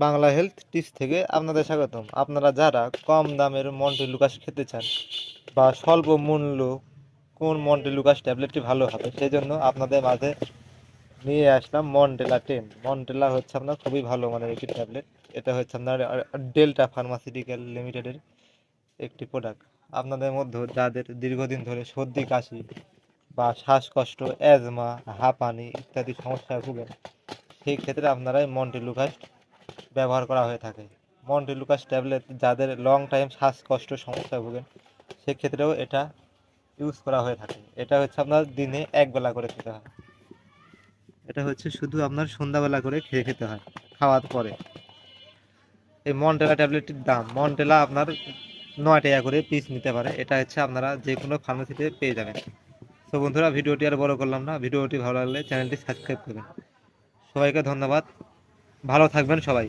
Bangla health tips থেকে আপনাদের স্বাগতম। আপনারা যারা কম দামের মন্টি লুকাস খেতে চান বা স্বল্প মূল্য কোন মন্টি লুকাস ট্যাবলেটটি ভালো হবে সেই জন্য আপনাদের মাঝে নিয়ে আসলাম মন্টেলা টেন। মন্টেলা হচ্ছে আপনার খুবই ভালো মানের একটি ট্যাবলেট। এটা হচ্ছে আপনার ডেল্টা ফার্মাসিউটিক্যাল লিমিটেডের একটি প্রোডাক্ট। আপনাদের মধ্যে যাদের দীর্ঘদিন ধরে সর্দি, কাশি বা শ্বাসকষ্ট অ্যাজমা হাঁপানি ইত্যাদি সমস্যায় ভুগেন, সেই ক্ষেত্রে আপনারা এই মন্টি লুকাস ব্যবহার করা হয়ে থাকে। মন্টি লুকাস ট্যাবলেট যাদের লং টাইম শ্বাসকষ্ট সমস্যায় ভোগেন, সেক্ষেত্রেও এটা ইউজ করা হয়ে থাকে। এটা হচ্ছে আপনার দিনে এক বেলা করে খেতে হয়। এটা হচ্ছে শুধু আপনার সন্ধ্যাবেলা করে খেয়ে খেতে হয়, খাওয়ার পরে। এই মন্টেলা ট্যাবলেটটির দাম মন্টেলা আপনার নয় টাকা করে পিস নিতে পারে। এটা হচ্ছে আপনারা যে কোনো ফার্মেসিতে পেয়ে যাবেন। তো বন্ধুরা, ভিডিওটি আর বড় করলাম না। ভিডিওটি ভালো লাগলে চ্যানেলটি সাবস্ক্রাইব করবেন। সবাইকে ধন্যবাদ। ভালো থাকবেন সবাই।